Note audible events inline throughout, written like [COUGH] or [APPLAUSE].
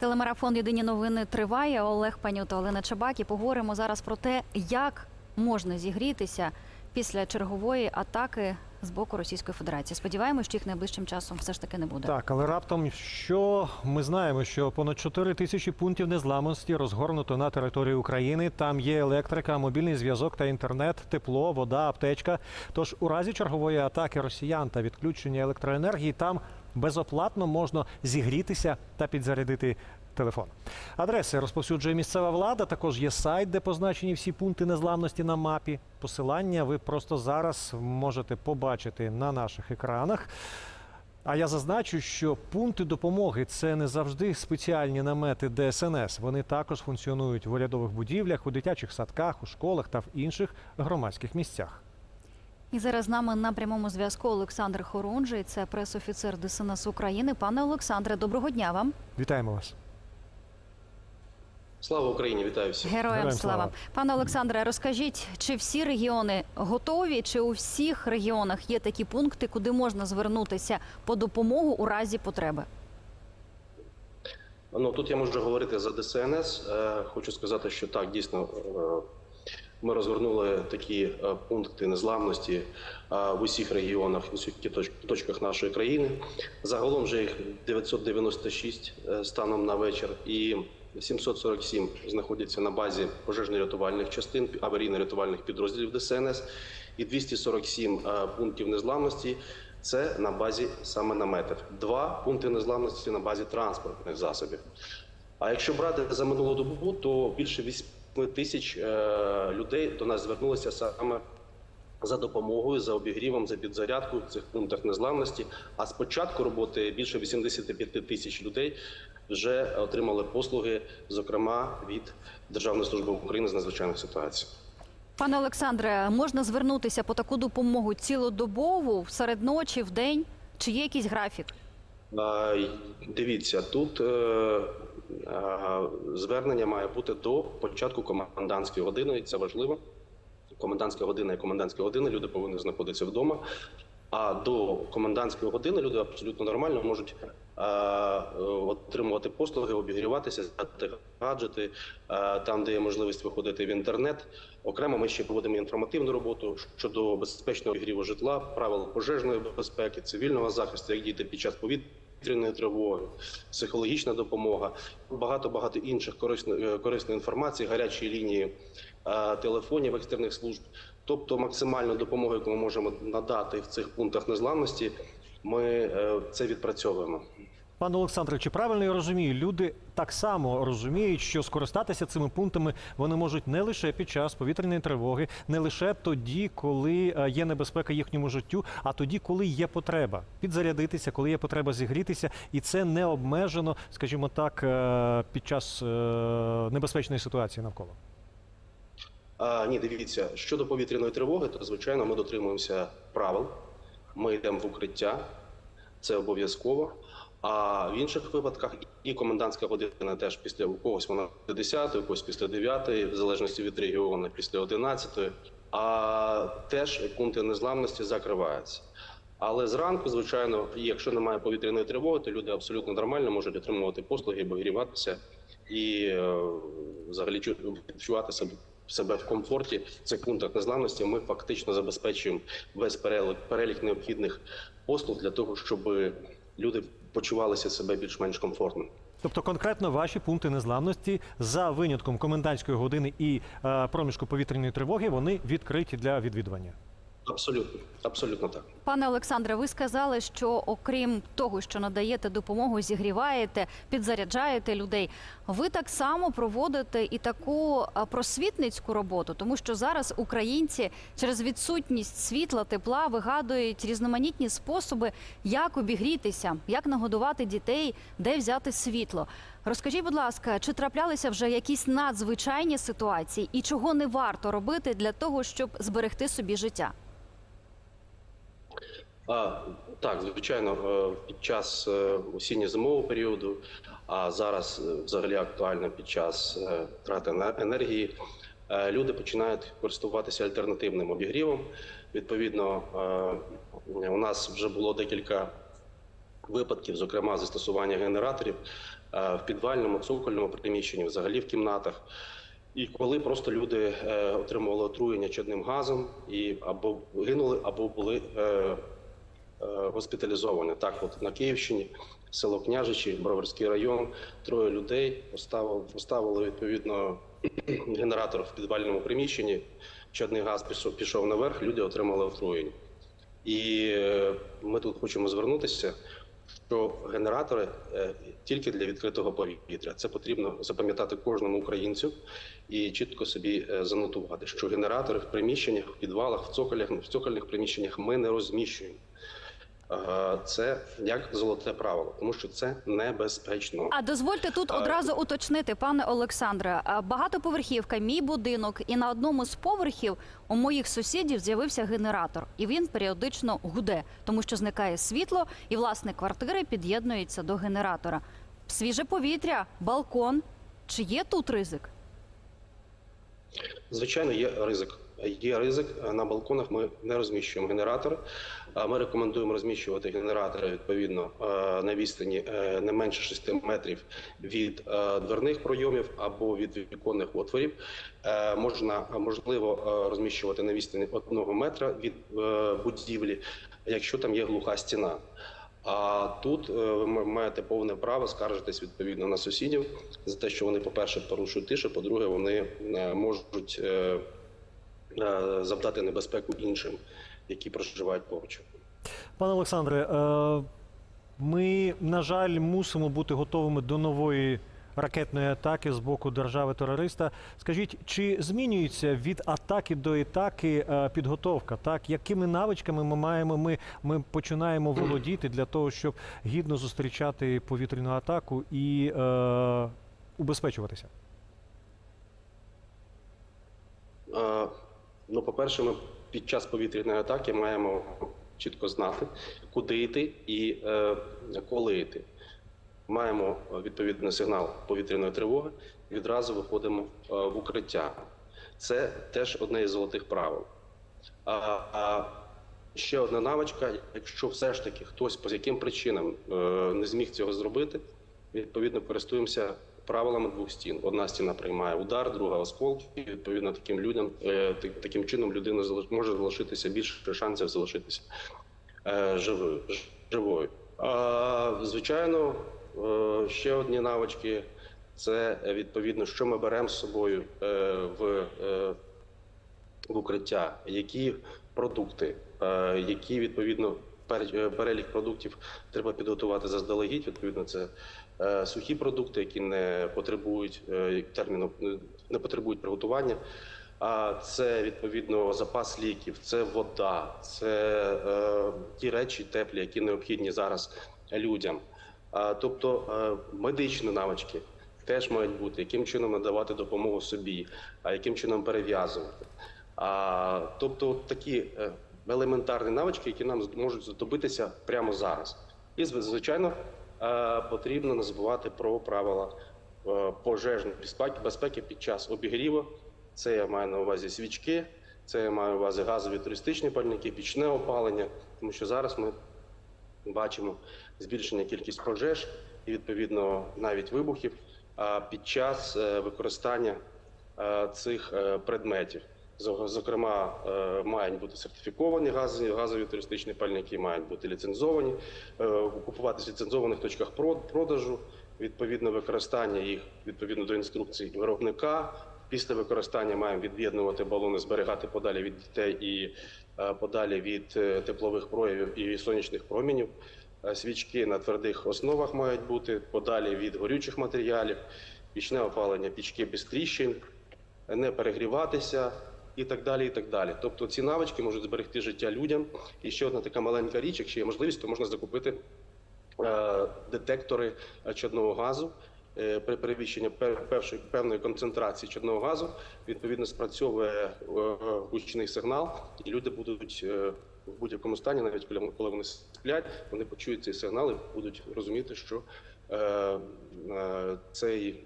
Телемарафон Єдині новини триває. Олег Панюта, Олена Чабак. І поговоримо зараз про те, як можна зігрітися після чергової атаки з боку Російської Федерації. Сподіваємось, що їх найближчим часом все ж таки не буде. Так, але раптом що ми знаємо, що понад 4 тисячі пунктів незламності розгорнуто на території України. Там є електрика, мобільний зв'язок та інтернет, тепло, вода, аптечка. Тож у разі чергової атаки росіян та відключення електроенергії там безоплатно можна зігрітися та підзарядити телефон. Адреси розповсюджує місцева влада. Також є сайт, де позначені всі пункти незламності на мапі. Посилання ви просто зараз можете побачити на наших екранах. А я зазначу, що пункти допомоги це не завжди спеціальні намети ДСНС. Вони також функціонують в урядових будівлях, у дитячих садках, у школах та в інших громадських місцях. І зараз з нами на прямому зв'язку Олександр Хорунжий, це пресофіцер ДСНС України. Пане Олександре, доброго дня вам. Вітаємо вас. Слава Україні, вітаю всіх. Героям Героям слава. слава. Пане Олександре, розкажіть, чи всі регіони готові, чи у всіх регіонах є такі пункти, куди можна звернутися по допомогу у разі потреби? Ну тут я можу говорити за ДСНС. Е, Хочу сказати, що так дійсно е, ми розгорнули такі е, пункти незламності е, в усіх регіонах, в усіх точ- точках нашої країни. Загалом вже їх 996 е, станом на вечір, і 747 знаходяться на базі пожежно-рятувальних частин, аварійно-рятувальних підрозділів ДСНС, і 247 е, пунктів незламності. Це на базі саме наметів. Два пункти незламності на базі транспортних засобів. А якщо брати за минулу добу, то більше 8 тисяч е, людей до нас звернулися саме за допомогою, за обігрівом, за підзарядкою в цих пунктах незламності. А з початку роботи більше 85 тисяч людей вже отримали послуги, зокрема від Державної служби України з надзвичайних ситуацій. Пане Олександре, можна звернутися по таку допомогу цілодобово, серед ночі, в день? Чи є якийсь графік? Дивіться, тут е, звернення має бути до початку комендантської години, і це важливо. Комендантська година і комендантська година люди повинні знаходитися вдома. А до комендантської години люди абсолютно нормально можуть е, е, отримувати послуги, обігріватися, гаджети, е, там, де є можливість виходити в інтернет. Окремо ми ще проводимо інформативну роботу щодо безпечного обігріву житла, правил пожежної безпеки, цивільного захисту, як діти під час повітряної тривоги, психологічна допомога, багато багато інших корисної, е, корисної інформації, гарячі лінії е, телефонів екстрених служб. Тобто максимальну допомогу, яку ми можемо надати в цих пунктах незламності, ми е, це відпрацьовуємо. Пане Олександре, чи правильно я розумію? Люди так само розуміють, що скористатися цими пунктами вони можуть не лише під час повітряної тривоги, не лише тоді, коли е, є небезпека їхньому життю, а тоді, коли є потреба підзарядитися, коли є потреба зігрітися, і це не обмежено, скажімо так, е, під час е, небезпечної ситуації навколо. А, ні, дивіться, щодо повітряної тривоги, то звичайно ми дотримуємося правил. Ми йдемо в укриття, це обов'язково. А в інших випадках і комендантська година теж після у когось вона до 10, у когось після 9, в залежності від регіону, після 11. А теж пункти незламності закриваються. Але зранку, звичайно, якщо немає повітряної тривоги, то люди абсолютно нормально можуть отримувати послуги, обігріватися і е, взагалі чу- відчувати себе себе в комфорті в цих пунктах незламності. Ми фактично забезпечуємо весь перелік, перелік необхідних послуг для того, щоб люди почувалися себе більш-менш комфортно. Тобто конкретно ваші пункти незламності за винятком комендантської години і е, проміжку повітряної тривоги вони відкриті для відвідування. Абсолютно, абсолютно так. Пане Олександре, ви сказали, що окрім того, що надаєте допомогу, зігріваєте, підзаряджаєте людей. Ви так само проводите і таку просвітницьку роботу, тому що зараз українці через відсутність світла, тепла вигадують різноманітні способи, як обігрітися, як нагодувати дітей, де взяти світло. Розкажіть, будь ласка, чи траплялися вже якісь надзвичайні ситуації, і чого не варто робити для того, щоб зберегти собі життя? А, так, звичайно, е, під час е, осінньо-зимового періоду, а зараз е, взагалі актуально під час втрати енергії, люди починають користуватися альтернативним обігрівом. Відповідно, у нас вже було декілька випадків, зокрема застосування генераторів в підвальному, цокольному приміщенні, взагалі в кімнатах. І коли просто люди отримували отруєння чадним газом і або гинули, або були госпіталізовані. Так, от на Київщині, село Княжичі, Броварський район, троє людей поставили, поставили відповідно [CLEARS THROAT] генератор в підвальному приміщенні. Чадний газ пішов, наверх, люди отримали отруєння. І е, ми тут хочемо звернутися, що генератори е, тільки для відкритого повітря. Це потрібно запам'ятати кожному українцю і чітко собі е, занотувати, що генератори в приміщеннях, в підвалах, в цоколях, в цокольних приміщеннях ми не розміщуємо. Е, Це як золоте правило, тому що це небезпечно. А дозвольте тут одразу уточнити, пане Олександре. Багатоповерхівка, мій будинок, і на одному з поверхів у моїх сусідів з'явився генератор, і він періодично гуде, тому що зникає світло, і власник квартири під'єднується до генератора. Свіже повітря, балкон. Чи є тут ризик? Звичайно, є ризик. Є ризик на балконах. Ми не розміщуємо генератори. Ми рекомендуємо розміщувати генератори відповідно е, на відстані е, не менше 6 метрів від е, дверних пройомів або від віконних отворів. Е, Можна можливо е, розміщувати на відстані 1 метра від е, будівлі, якщо там є глуха стіна. А тут е, ви маєте повне право скаржитись відповідно на сусідів за те, що вони, по-перше, порушують тишу, по-друге, вони е, можуть е, е, завдати небезпеку іншим, які проживають поруч. Пане Олександре, е, ми, на жаль, мусимо бути готовими до нової ракетної атаки з боку держави-терориста. Скажіть, чи змінюється від атаки до атаки е, підготовка? Так, якими навичками ми маємо, ми, ми починаємо [CLEARS THROAT] володіти для того, щоб гідно зустрічати повітряну атаку і е, убезпечуватися? Ну, по-перше, ми під час повітряної атаки маємо чітко знати, куди йти і е, коли йти. Маємо відповідний сигнал повітряної тривоги, відразу виходимо е, в укриття. Це теж одне із золотих правил. А, а ще одна навичка: якщо все ж таки хтось по яким причинам е, не зміг цього зробити, відповідно користуємося правилами двох стін. Одна стіна приймає удар, друга осколки. І, відповідно, таким людям е, таким чином людина може залишитися більше шансів залишитися е, живою. живою. А, звичайно, е, ще одні навички. Це відповідно, що ми беремо з собою в, в укриття, які продукти, які відповідно перелік продуктів треба підготувати заздалегідь. Відповідно, це е, сухі продукти, які не потребують е, терміну, е, не потребують приготування. А це відповідно запас ліків, це вода, це е, ті речі теплі, які необхідні зараз людям. А, тобто е, медичні навички теж мають бути, яким чином надавати допомогу собі, а яким чином перев'язувати. А, тобто такі е, елементарні навички, які нам можуть знадобитися прямо зараз. І звичайно е, потрібно не забувати про правила е, пожежної безпеки, під час обігріву. Це я маю на увазі свічки, це я маю на увазі газові туристичні пальники, пічне опалення, тому що зараз ми бачимо збільшення кількість пожеж і відповідно навіть вибухів під час е, використання цих предметів. Зо- Зокрема, е, мають бути сертифіковані газові, газові туристичні пальники, мають бути ліцензовані, е, купуватися в ліцензованих точках прод- продажу, відповідно використання їх відповідно до інструкцій виробника. Після використання маємо від'єднувати балони, зберігати подалі від дітей і е, подалі від теплових проявів і сонячних промінів. Свічки на твердих основах мають бути подалі від горючих матеріалів, пічне опалення, пічки без тріщин, не перегріватися і так далі. і так далі. Тобто ці навички можуть зберегти життя людям. І ще одна така маленька річ, якщо є можливість, то можна закупити е, детектори е, чадного газу. Е, При перевищенні першої певної концентрації чадного газу відповідно спрацьовує е, гучний сигнал, і люди будуть в будь-якому стані, навіть коли вони сплять, вони почують цей сигнал і будуть розуміти, що е, цей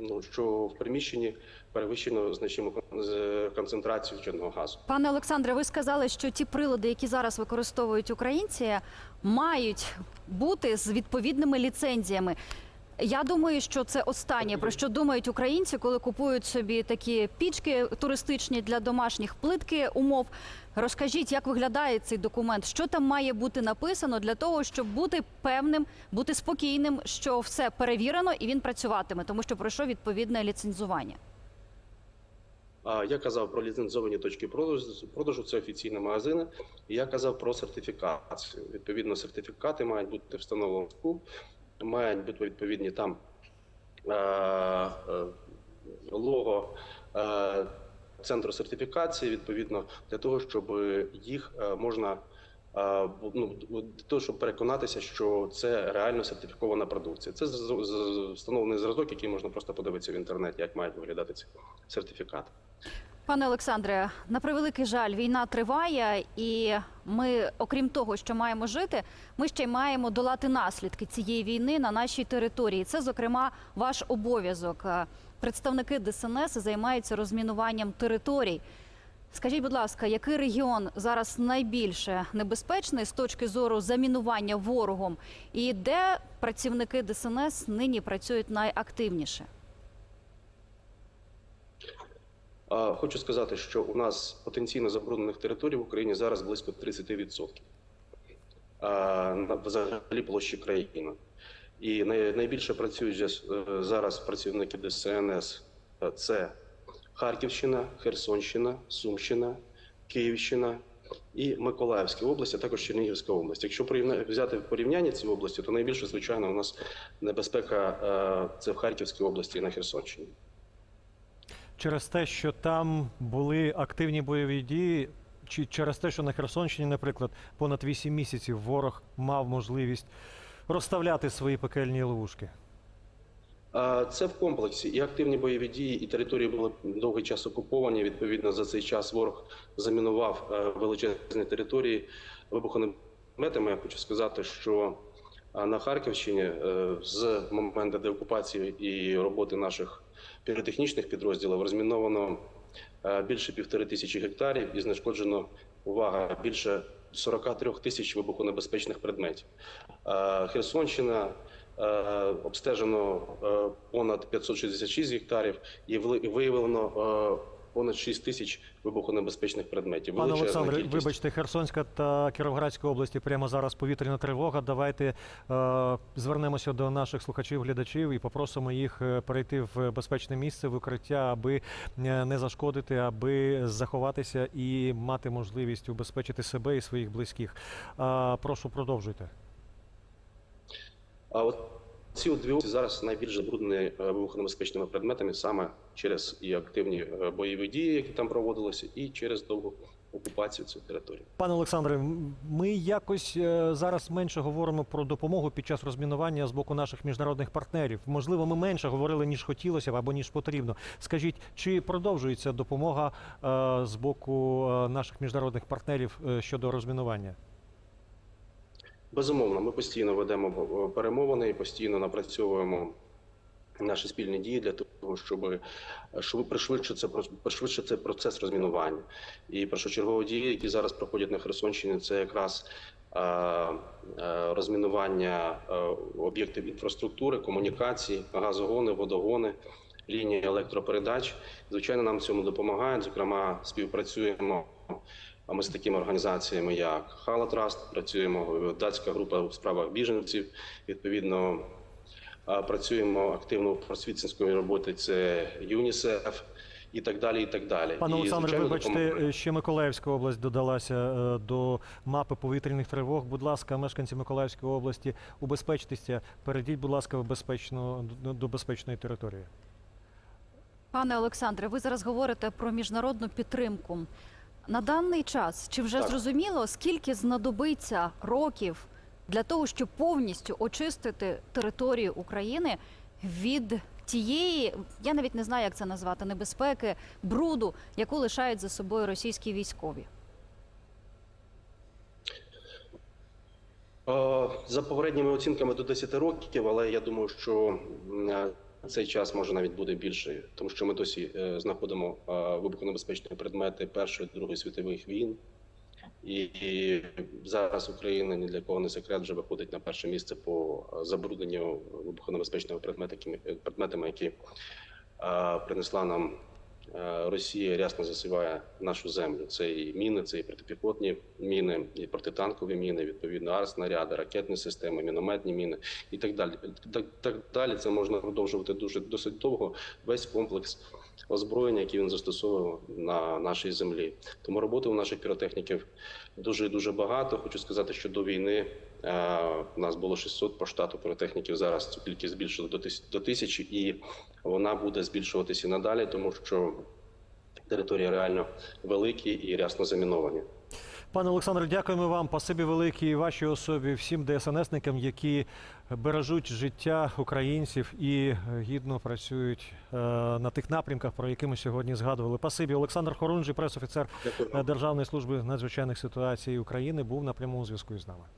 ну що в приміщенні перевищено значимо концентрацію чадного газу. Пане Олександре, ви сказали, що ті прилади, які зараз використовують українці, мають бути з відповідними ліцензіями. Я думаю, що це останнє про що думають українці, коли купують собі такі пічки туристичні для домашніх плитки умов. Розкажіть, як виглядає цей документ, що там має бути написано для того, щоб бути певним, бути спокійним, що все перевірено і він працюватиме, тому що пройшов відповідне ліцензування. Я казав про ліцензовані точки продажу, продажу це офіційні магазини. Я казав про сертифікацію. Відповідно, сертифікати мають бути встановлені, мають бути відповідні там е, е, лого е, центру сертифікації, відповідно, для того, щоб їх можна. Ну, для того, щоб переконатися, що це реально сертифікована продукція. Це встановлений зразок, який можна просто подивитися в інтернеті, як мають виглядати ці сертифікати. Пане Олександре, на превеликий жаль, війна триває, і ми, окрім того, що маємо жити, ми ще й маємо долати наслідки цієї війни на нашій території. Це, зокрема, ваш обов'язок. Представники ДСНС займаються розмінуванням територій. Скажіть, будь ласка, який регіон зараз найбільше небезпечний з точки зору замінування ворогом, і де працівники ДСНС нині працюють найактивніше? Хочу сказати, що у нас потенційно забруднених територій в Україні зараз близько 30%. А, на взагалі площі країни. І найбільше працюють е, зараз працівники ДСНС е, це Харківщина, Херсонщина, Сумщина, Київщина і Миколаївська область, а також Чернігівська область. Якщо взяти в порівняння ці області, то найбільше, звичайно, у нас небезпека е, це в Харківській області і на Херсонщині. Через те, що там були активні бойові дії, чи через те, що на Херсонщині, наприклад, понад 8 місяців ворог мав можливість розставляти свої пекельні ловушки. Це в комплексі і активні бойові дії, і території були довгий час окуповані. Відповідно, за цей час ворог замінував е, величезні території вибухонеметами. Я хочу сказати, що на Харківщині е, з моменту деокупації і роботи наших піротехнічних підрозділів розміновано е, більше півтори тисячі гектарів і знешкоджено увага більше 43 тисяч вибухонебезпечних предметів. Е, Херсонщина е, обстежено е, понад 566 гектарів і виявлено е, понад 6 тисяч вибухонебезпечних предметів. Пане Олександре, вибачте, Херсонська та Кіровоградська області прямо зараз повітряна тривога. Давайте е, звернемося до наших слухачів, глядачів і попросимо їх е, перейти в безпечне місце, в укриття, аби е, не зашкодити, аби заховатися і мати можливість убезпечити себе і своїх близьких. Е, прошу, продовжуйте. А от ці дві області зараз найбільш забруднені е, вибухонебезпечними предметами саме через і активні е, бойові дії, які там проводилися, і через довгу окупацію цих територій. Пане Олександре, ми якось е, зараз менше говоримо про допомогу під час розмінування з боку наших міжнародних партнерів. Можливо, ми менше говорили ніж хотілося б або ніж потрібно. Скажіть, чи продовжується допомога з боку наших міжнародних партнерів щодо розмінування? Безумовно, ми постійно ведемо перемовини і постійно напрацьовуємо наші спільні дії для того, щоб, пришвидшити, це, пришвидшити цей процес розмінування. І першочергові дії, які зараз проходять на Херсонщині, це якраз е, е, розмінування е, об'єктів інфраструктури, комунікацій, газогони, водогони, лінії електропередач. Звичайно, нам в цьому допомагають. Зокрема, співпрацюємо. А ми з такими організаціями, як Халатраст, працюємо датська група у справах біженців. Відповідно, працюємо активно в просвітницької роботи. Це ЮНІСЕФ і так далі. І так далі. Пане Олександре, вибачте, допомагаємо. е, ще Миколаївська область додалася е, до мапи повітряних тривог. Будь ласка, мешканці Миколаївської області, убезпечтеся, перейдіть, будь ласка, в безпечну до- до безпечної території. Пане Олександре, ви зараз говорите про міжнародну підтримку. На даний час чи вже Так. зрозуміло, скільки знадобиться років для того, щоб повністю очистити територію України від тієї, я навіть не знаю, як це назвати, небезпеки, бруду, яку лишають за собою російські військові? За попередніми оцінками до 10 років, але я думаю, що цей час може навіть буде більше, тому що ми досі е, знаходимо е, вибухонебезпечні предмети Першої Другої світових війн. І, зараз Україна ні для кого не секрет вже виходить на перше місце по е, забрудненню вибухонебезпечними предметами, які принесла нам Росія, рясно засіває нашу землю. Це і міни, це і протипіхотні міни, і протитанкові міни, відповідно, арснаряди, ракетні системи, мінометні міни і так далі. Так, так далі це можна продовжувати дуже досить довго. Весь комплекс озброєння, який він застосовував на нашій землі. Тому роботи у наших піротехніків дуже дуже багато. Хочу сказати, що до війни е, у нас було 600 по штату піротехніків. Зараз цю кількість збільшили до тис- до тисячі, і вона буде збільшуватися надалі, тому що території реально великі і рясно заміновані. Пане Олександре, дякуємо вам. Пасибі великій вашій особі, всім ДСНСникам, які бережуть життя українців і гідно працюють е, на тих напрямках, про які ми сьогодні згадували. Пасибі Олександр Хорунжий, пресофіцер. Державної служби надзвичайних ситуацій України, був на прямому зв'язку із нами.